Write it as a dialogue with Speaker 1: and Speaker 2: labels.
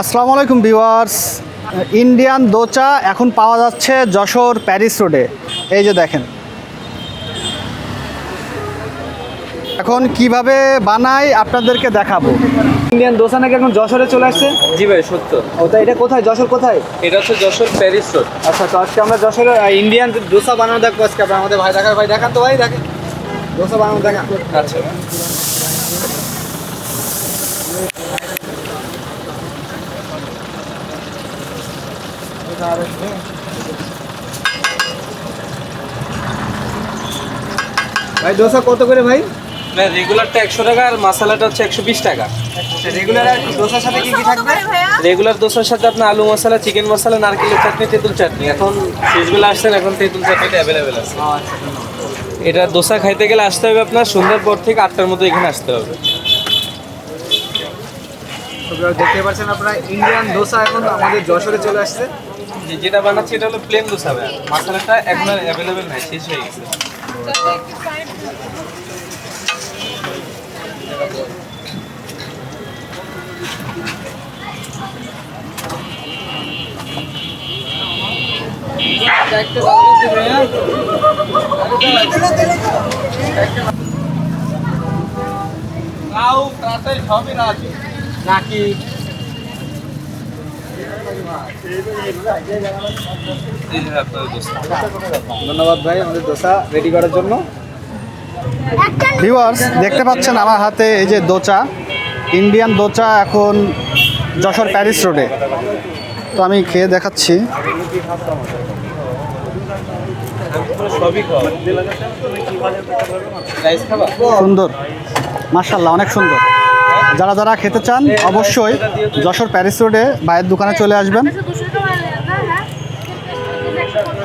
Speaker 1: আসসালামু আলাইকুম viewers. Indian dosa এখন পাওয়া যাচ্ছে যশোর প্যারিস রোডে। এই যে দেখেন। এখন কীভাবে বানাই আপনাদেরকে দেখাবো। ইন্ডিয়ান দোসা নাকি এখন যশোরে চলে আসছে?
Speaker 2: জি ভাই সত্য।
Speaker 1: ওটা এটা কোথায়? যশোর কোথায়?
Speaker 2: এটা হচ্ছে যশোর প্যারিস রোড।
Speaker 1: আচ্ছা তো আজকে আমরা যশোরে ইন্ডিয়ান দোসা বানানো দেখব আজকে। আপনার আমাদের ভাই দেখার ভাই দেখান তো ভাই দেখেন। দোসা বানানো দেখান
Speaker 2: আচ্ছা।
Speaker 1: ভাই দোসা কত করে ভাই?
Speaker 2: না রেগুলারটা একশো টাকা আর মশলাটা হচ্ছে একশো বিশ টাকা।
Speaker 1: রেগুলার দোসার সাথে কি কি থাকবে?
Speaker 2: রেগুলার দোসার সাথে আপনার আলু মশলা চিকেন মশলা নারকেলের চাটনি তেঁতুল চাটনি। এখন শেষবেলা আসছেন এখন তেঁতুল চাটনিটা অ্যাভেলেবেল আছে। এটা দোসা খাইতে গেলে আসতে হবে আপনার সন্ধ্যার পর থেকে আটটার মতো এখানে আসতে হবে।
Speaker 1: দেখতে পাচ্ছেন আপনারা ইন্ডিয়ান দোসা এখন আমাদের যশোরে চলে আসছে।
Speaker 2: যে যেটা বানাচ্ছি এটা হলো প্লেন দোসা ভাই মশলাটা এখন আর অ্যাভেলেবেল নাই শেষ হয়ে গেছে। নাকি এই যে আপনার দোসা
Speaker 1: ধন্যবাদ ভাই, আমাদের দোসা রেডি করার জন্য। ভিউয়ার্স দেখতে পাচ্ছেন আমার হাতে এই যে দোচা ইন্ডিয়ান দোচা এখন যশোর প্যারিস রোডে তো আমি খেয়ে দেখাচ্ছি। সুন্দর। মার্শাল্লাহ অনেক সুন্দর। যারা যারা খেতে চান অবশ্যই যশোর প্যারিস রোডে ভাইয়ের দোকানে চলে আসবেন।